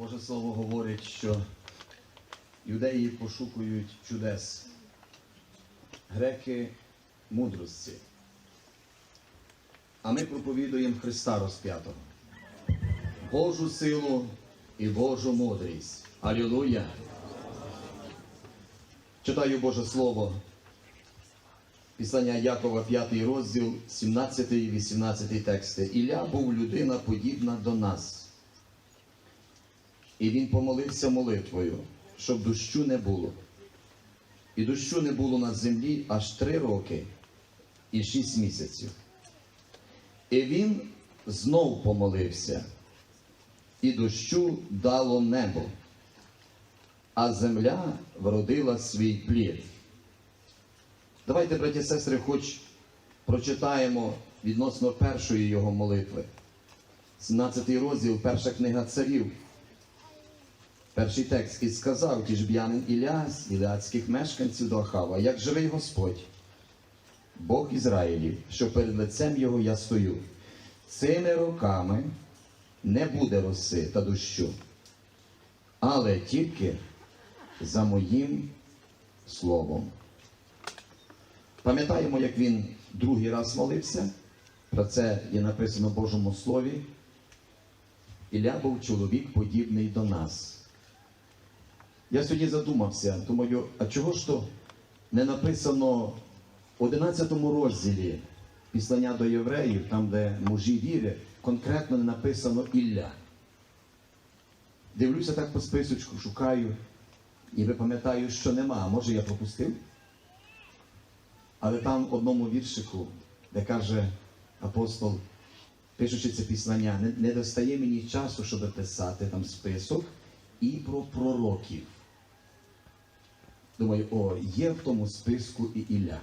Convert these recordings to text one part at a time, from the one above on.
Боже Слово говорить, що юдеї пошукують чудес, греки мудрості. А ми проповідуємо Христа розп'ятого, Божу силу і Божу мудрість. Алілуя! Читаю Боже Слово. Писання Якова, 5 розділ, 17 і 18 тексти. Ілля був людина подібна до нас. І він помолився молитвою, щоб дощу не було. І дощу не було на землі аж три роки і шість місяців. І він знов помолився, і дощу дало небо, а земля вродила свій плід. Давайте, браті і сестри, хоч прочитаємо відносно першої його молитви. 17 розділ, перша книга царів. Перший текст. І сказав тіжб'янин Іляс, іляцьких мешканців до Ахава, як живий Господь, Бог Ізраїлів, що перед лицем його я стою. Цими роками не буде роси та дощу, але тільки за моїм словом. Пам'ятаємо, як він другий раз молився. Про це є написано в Божому Слові. Ілля був чоловік подібний до нас. Я сьогодні задумався, думаю, а чого ж то не написано в 11 розділі післання до євреїв, там, де мужі віри, конкретно не написано Ілля. Дивлюся так по списочку, шукаю, ніби пам'ятаю, що нема. Може я пропустив? Але там в одному віршику, де каже апостол, пишучи це післання, не, не достає мені часу, щоб писати там список і про пророків. Думаю, о, є в тому списку і Ілля.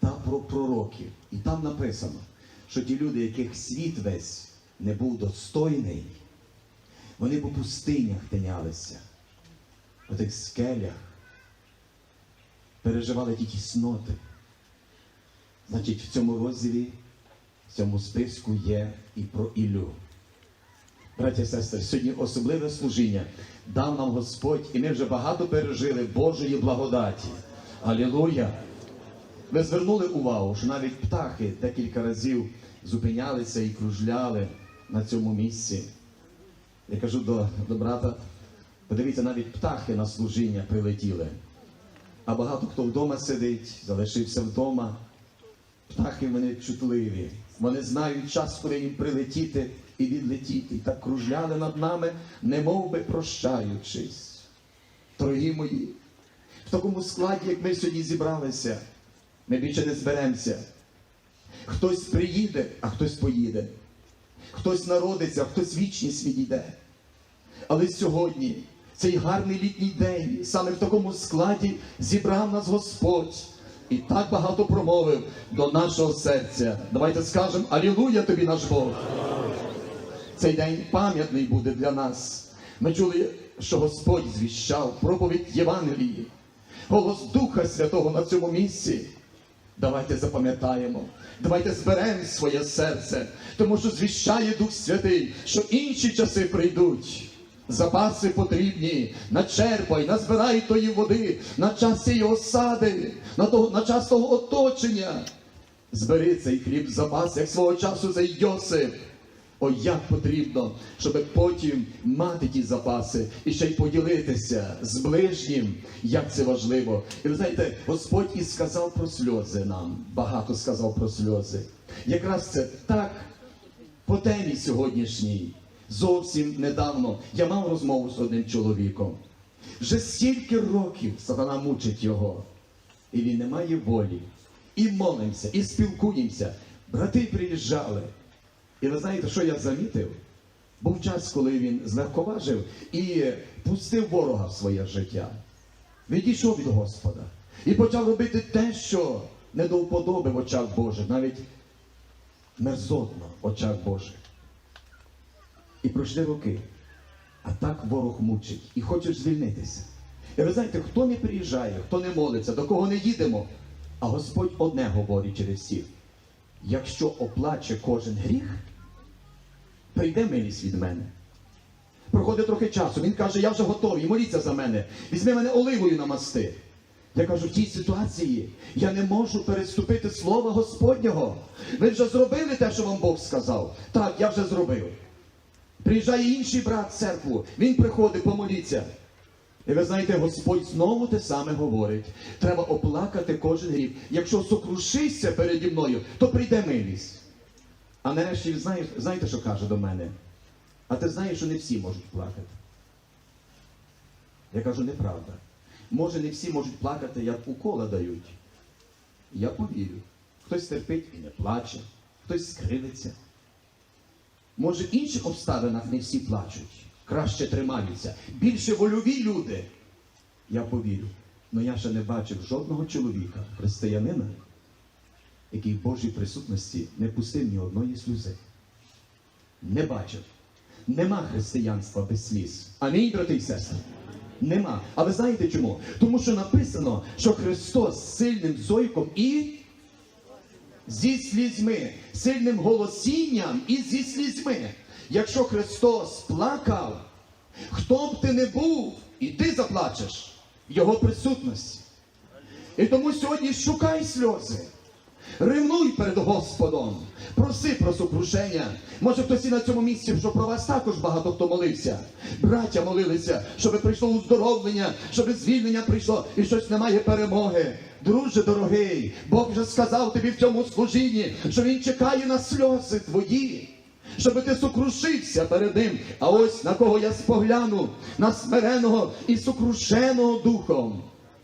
Та про пророків. І там написано, що ті люди, яких світ весь не був достойний, вони по пустинях тинялися, по тих скелях, переживали ті тісноти. Значить, в цьому розділі, в цьому списку є і про Іллю. Браті і сестри, сьогодні особливе служіння дав нам Господь, і ми вже багато пережили Божої благодаті. Алілуя! Ви звернули увагу, що навіть птахи декілька разів зупинялися і кружляли на цьому місці. Я кажу до, до брата, подивіться, навіть птахи на служіння прилетіли. А багато хто вдома сидить, залишився вдома. Птахи вони чутливі. Вони знають час, коли їм прилетіти і відлетіти. Так кружляли над нами, немов би прощаючись. Дорогі мої, в такому складі, як ми сьогодні зібралися, ми більше не зберемося. Хтось приїде, а хтось поїде. Хтось народиться, а хтось вічність відійде. Але сьогодні, цей гарний літній день, саме в такому складі зібрав нас Господь і так багато промовив до нашого серця. Давайте скажемо Алілуя тобі наш Бог. Цей день пам'ятний буде для нас. Ми чули, що Господь звіщав проповідь Євангелії, голос Духа Святого на цьому місці. Давайте запам'ятаємо, давайте зберемо своє серце, тому що звіщає Дух Святий, що інші часи прийдуть. Запаси потрібні, начерпай, назбирай тої води, на час цієї осади, на, того, на час того оточення. Збери цей хліб запас, як свого часу цей Йосип. О, як потрібно, щоб потім мати ті запаси і ще й поділитися з ближнім, як це важливо. І ви знаєте, Господь і сказав про сльози нам, багато сказав про сльози. Якраз це так по темі сьогоднішній. Зовсім недавно я мав розмову з одним чоловіком. Вже стільки років сатана мучить його, і він не має волі. І молимося, і спілкуємося. Брати приїжджали. І ви знаєте, що я замітив? Був час, коли він злегковажив і пустив ворога в своє життя. Відійшов від Господа і почав робити те, що не до вподоби в очах Божих, навіть мерзотно в очах Божих. І пройшли роки. А так ворог мучить і хочеш звільнитися. І ви знаєте, хто не приїжджає, хто не молиться, до кого не їдемо, а Господь одне говорить через всіх. Якщо оплаче кожен гріх, прийде милість від мене. Проходить трохи часу. Він каже, я вже готовий, моліться за мене. Візьми мене оливою намасти. Я кажу, в тій ситуації я не можу переступити слова Господнього. Ви вже зробили те, що вам Бог сказав. Так, я вже зробив. Приїжджає інший брат в церкву, він приходить, помоліться. І ви знаєте, Господь знову те саме говорить. Треба оплакати кожен гріх. Якщо сокрушишся переді мною, то прийде милість. А нарешті він знає, знаєте, що каже до мене? А ти знаєш, що не всі можуть плакати. Я кажу, неправда. Може, не всі можуть плакати, як укола дають. Я повірю. Хтось терпить і не плаче, хтось скривиться. Може, в інших обставинах не всі плачуть, краще тримаються. Більше вольові люди. Я повірю. Але я ще не бачив жодного чоловіка, християнина, який в Божій присутності не пустив ні одної сльози. Не бачив. Нема християнства без сліз. Амінь, брати і сестри. Нема. А ви знаєте чому? Тому що написано, що Христос сильним зойком і зі слізьми, сильним голосінням і зі слізьми. Якщо Христос плакав, хто б ти не був, і ти заплачеш Його присутності. І тому сьогодні шукай сльози. Ревнуй перед Господом, проси про сокрушення. Може хтось і на цьому місці, що про вас також багато хто молився. Браття молилися, щоб прийшло уздоровлення, щоб звільнення прийшло і щось немає перемоги. Друже дорогий, Бог вже сказав тобі в цьому служінні, що Він чекає на сльози твої. Щоб ти сокрушився перед ним. А ось на кого я спогляну, на смиреного і сокрушеного духом,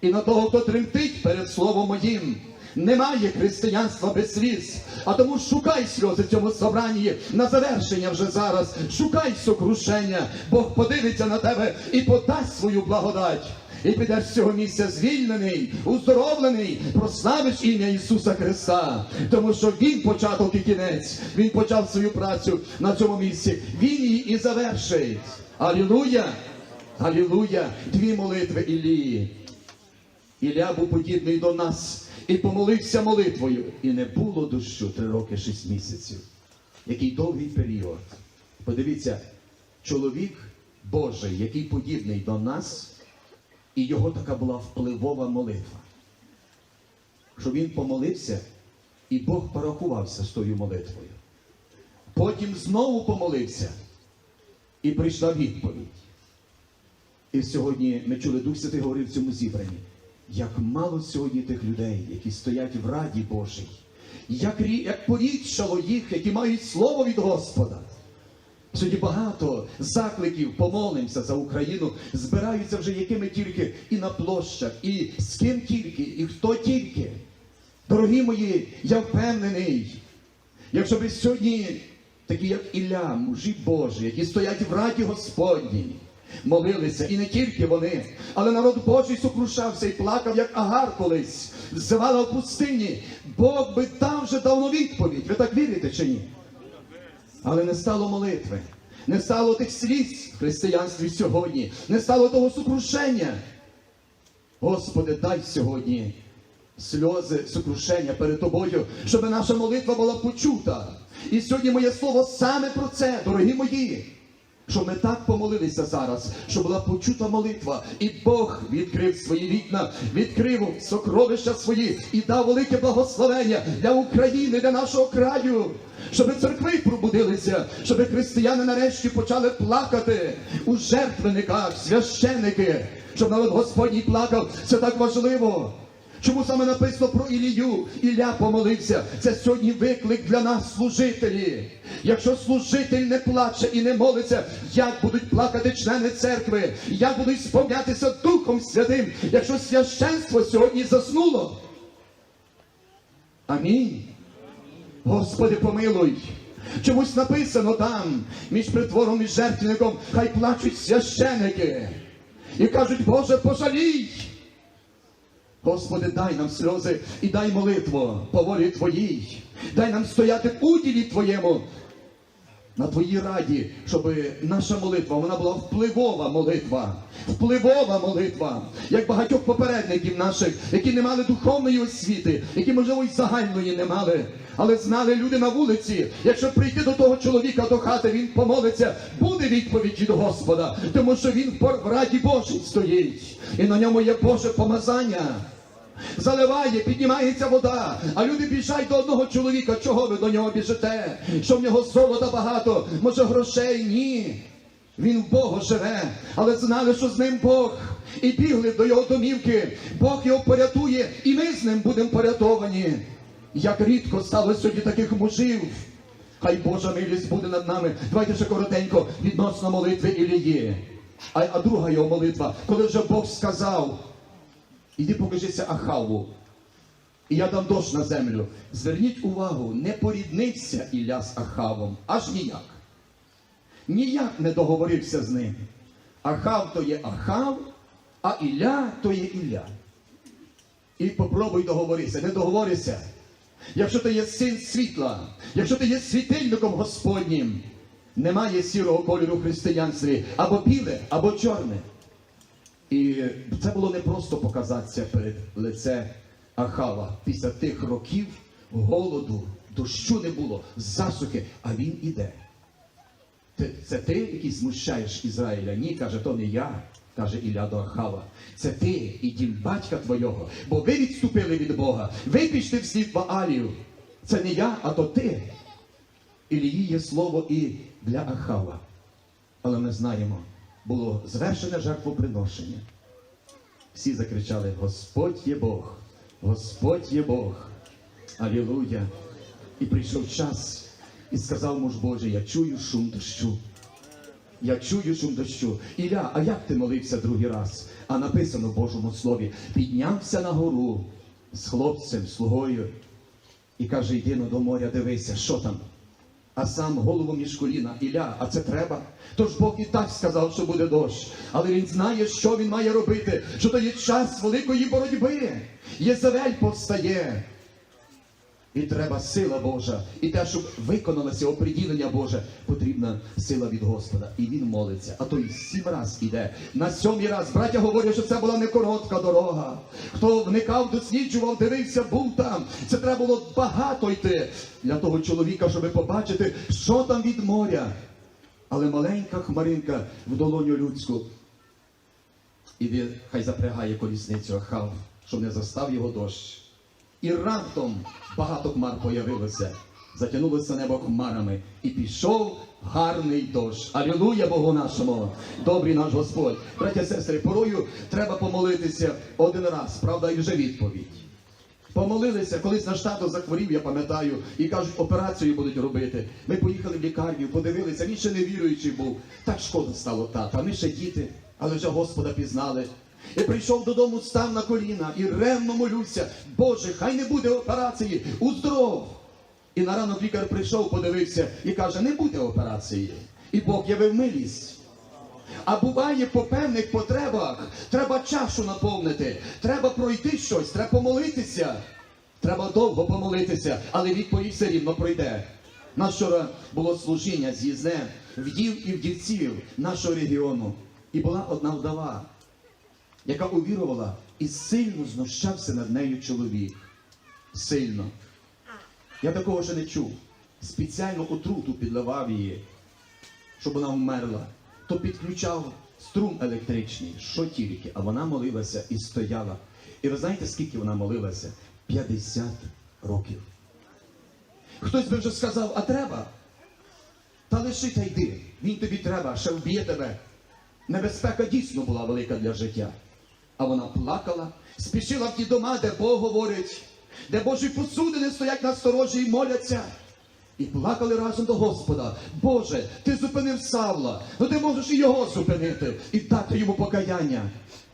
і на того, хто тремтить перед словом моїм. Немає християнства без сліз, а тому шукай сльози в цьому собранні на завершення вже зараз. Шукай сокрушення, Бог подивиться на тебе і подасть свою благодать. І підеш з цього місця звільнений, уздоровлений, прославиш ім'я Ісуса Христа, тому що Він початок і кінець, Він почав свою працю на цьому місці. Він її і завершить. Алілуя! Алілуя! Дві молитви Ілії. Ілля був подібний до нас і помолився молитвою. І не було дощу три роки, шість місяців. Який довгий період. Подивіться, чоловік Божий, який подібний до нас, і його така була впливова молитва. Що він помолився, і Бог порахувався з тою молитвою. Потім знову помолився, і прийшла відповідь. І сьогодні ми чули Дух Святий говорив в цьому зібранні. Як мало сьогодні тих людей, які стоять в Раді Божій, як, як порідшало їх, які мають слово від Господа. Сьогодні багато закликів, помолимося за Україну, збираються вже якими тільки і на площах, і з ким тільки, і хто тільки. Дорогі мої, я впевнений, якщо ви сьогодні, такі як Ілля, мужі Божі, які стоять в раді Господній, молилися, і не тільки вони, але народ Божий сокрушався і плакав, як Агар колись, взивала в пустині. Бог би дав вже давно відповідь. Ви так вірите чи ні? Але не стало молитви, не стало тих сліз в християнстві сьогодні, не стало того сокрушення. Господи, дай сьогодні сльози, сокрушення перед тобою, щоб наша молитва була почута. І сьогодні моє слово саме про це, дорогі мої. Щоб ми так помолилися зараз, щоб була почута молитва, і Бог відкрив свої вікна, відкрив сокровища свої і дав велике благословення для України, для нашого краю, щоб церкви пробудилися, щоб християни нарешті почали плакати у жертвенниках, священники, щоб народ Господній плакав. Це так важливо. Чому саме написано про Ілію? Ілля помолився. Це сьогодні виклик для нас, служителі. Якщо служитель не плаче і не молиться, як будуть плакати члени церкви, як будуть сповнятися Духом Святим, якщо священство сьогодні заснуло? Амінь. Господи, помилуй. Чомусь написано там, між притвором і жертвенником, хай плачуть священики. І кажуть, Боже, пожалій. Господи, дай нам сльози і дай молитву по волі Твоїй. Дай нам стояти в уділі Твоєму. на твоїй раді, щоб наша молитва вона була впливова молитва, впливова молитва, як багатьох попередників наших, які не мали духовної освіти, які, можливо, й загальної не мали, але знали люди на вулиці. Якщо прийти до того чоловіка до хати, він помолиться, буде відповідь від Господа, тому що він в раді Божій стоїть, і на ньому є Боже помазання. Заливає, піднімається вода, а люди біжать до одного чоловіка. Чого ви до нього біжите? Що в нього золота багато, може грошей? Ні. Він в Бога живе, але знали, що з ним Бог. І бігли до його домівки. Бог його порятує, і ми з ним будемо порятовані. Як рідко стало сьогодні таких мужів. Хай Божа милість буде над нами. Давайте ще коротенько відносно молитви Ілії. А, а друга його молитва, коли вже Бог сказав, Іди покажися Ахаву. І я дам дощ на землю. Зверніть увагу, не поріднився Ілля з Ахавом, аж ніяк. Ніяк не договорився з ним. Ахав то є Ахав, а Ілля то є Ілля. І попробуй договоритися, не договорися. Якщо ти є син світла, якщо ти є світильником Господнім, немає сірого кольору в християнстві або біле, або чорне. І це було не просто показатися перед лице Ахава після тих років голоду, дощу не було, засухи, а він іде. Це ти, який змущаєш Ізраїля? Ні, каже, то не я, каже Ілля до Ахава. Це ти і дім батька твого, бо ви відступили від Бога, ви пішли в слід Баалів. Це не я, а то ти. Ілії є слово і для Ахава. Але ми знаємо, було звершене жертвоприношення. Всі закричали: Господь є Бог, Господь є Бог. Алілуя. І прийшов час, і сказав муж Божий, я чую шум дощу. Я чую шум дощу. Ілля, а як ти молився другий раз? А написано в Божому Слові: піднявся на гору з хлопцем, слугою, і каже, йди до моря, дивися, що там. А сам голову між коліна, Ілля, а це треба. Тож Бог і так сказав, що буде дощ. Але він знає, що він має робити, що то є час великої боротьби. Єзавель повстає. І треба сила Божа. І те, щоб виконалося оприділення Боже, потрібна сила від Господа. І він молиться. А той сім раз іде. На сьомий раз браття говорять, що це була не коротка дорога. Хто вникав, досліджував, дивився, був там. Це треба було багато йти для того чоловіка, щоб побачити, що там від моря. Але маленька хмаринка в долоню людську. І він хай запрягає колісницю Ахав, щоб не застав його дощ. І раптом багато хмар появилося, затягнулося небо хмарами, і пішов гарний дощ. Алілуя Богу нашому, добрий наш Господь. Браття сестри, порою треба помолитися один раз, правда, і вже відповідь. Помолилися, колись наш тато захворів, я пам'ятаю, і кажуть, операцію будуть робити. Ми поїхали в лікарню, подивилися, він ще не віруючий був. Так шкода стало тата. Ми ще діти, але вже Господа пізнали. І прийшов додому, став на коліна і ревно молюся. Боже, хай не буде операції, уздоров. І на ранок лікар прийшов, подивився і каже, не буде операції. І Бог явив милість. А буває по певних потребах, треба чашу наповнити, треба пройти щось, треба помолитися. Треба довго помолитися, але відповідь все рівно пройде. Нас вчора було служіння з'їзне вдів і вдівців нашого регіону. І була одна вдова, яка увірувала і сильно знущався над нею чоловік. Сильно. Я такого ще не чув. Спеціально отруту підливав її, щоб вона вмерла. То підключав струм електричний, що тільки, а вона молилася і стояла. І ви знаєте, скільки вона молилася? 50 років. Хтось би вже сказав, а треба? Та лиши та йди, він тобі треба, ще вб'є тебе. Небезпека дійсно була велика для життя. А вона плакала, спішила в ті дома, де Бог говорить, де Божі посудини стоять на сторожі і моляться. І плакали разом до Господа. Боже, ти зупинив Савла, ну ти можеш і його зупинити і дати йому покаяння.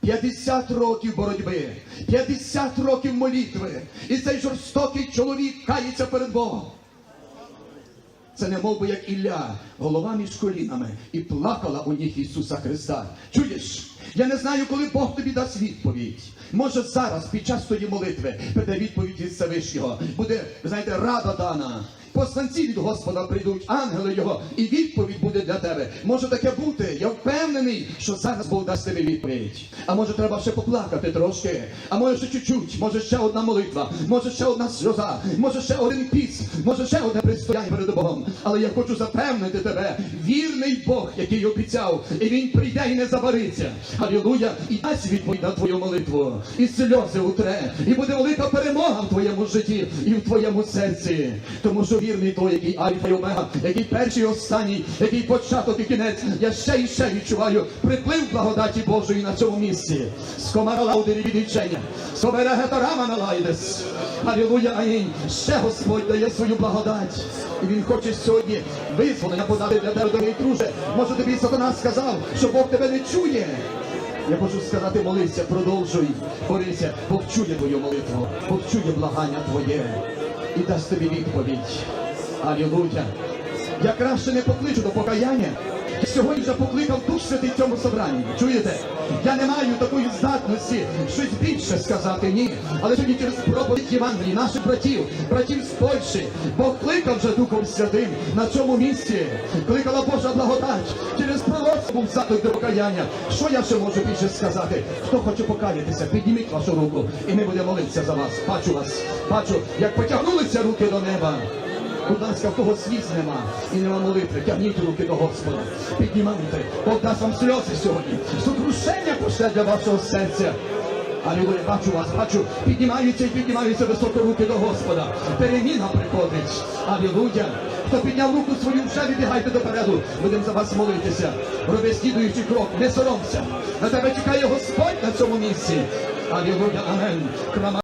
50 років боротьби, 50 років молитви. І цей жорстокий чоловік кається перед Богом. Це не мов би як Ілля, голова між колінами, і плакала у ніг Ісуса Христа. Чуєш? Я не знаю, коли Бог тобі дасть відповідь. Може зараз, під час тої молитви, піде відповідь від Всевишнього. Буде, знаєте, рада дана. Посланці від Господа прийдуть, ангели його, і відповідь буде для тебе. Може таке бути. Я впевнений, що зараз Бог дасть тобі відповідь. А може треба ще поплакати трошки, а може ще чуть-чуть, може ще одна молитва, може ще одна сльоза, може ще один піс, може ще одне предстояння перед Богом. Але я хочу запевнити тебе, вірний Бог, який обіцяв, і він прийде і не забариться. Алілуя, і дасть відповідь на твою молитву, і сльози утре, і буде велика перемога в твоєму житті і в твоєму серці. Тому що вірний той, який альфа і омега, який перший і останній, який початок і кінець. Я ще і ще відчуваю приплив благодаті Божої на цьому місці. Скомара лаудері відвічення, собере гетарама налайдес. Алілуя, амінь. Ще Господь дає свою благодать. І Він хоче сьогодні визволення подати для тебе, дорогий друже. Може тобі сатана сказав, що Бог тебе не чує. Я хочу сказати, молися, продовжуй, борися, Бог чує твою молитву, Бог чує благання твоє і дасть тобі відповідь. Алілуя. Я краще не покличу до покаяння. Сьогодні вже покликав Дух Святий в цьому собранні. Чуєте? Я не маю такої здатності щось більше сказати, ні. Але сьогодні через проповідь Євангелії наших братів, братів з Польщі, Бог кликав вже Духом Святим на цьому місці. Кликала Божа благодать. Через пророцтво був заклик до покаяння. Що я ще можу більше сказати? Хто хоче покаятися, підніміть вашу руку, і ми будемо молитися за вас. Бачу вас, бачу, як потягнулися руки до неба. Будь ласка, в кого сліз нема і нема молитви, тягніть руки до Господа. Піднімайте, Бог дасть вам сльози сьогодні. Сокрушення пошле для вашого серця. Алілуя, бачу вас, бачу, піднімаються і піднімаються високо руки до Господа. Переміна приходить. Алілуя. Хто підняв руку свою, вже вибігайте допереду. Будемо за вас молитися. Роби слідуючий крок, не соромся. На тебе чекає Господь на цьому місці. Алілуя, амен.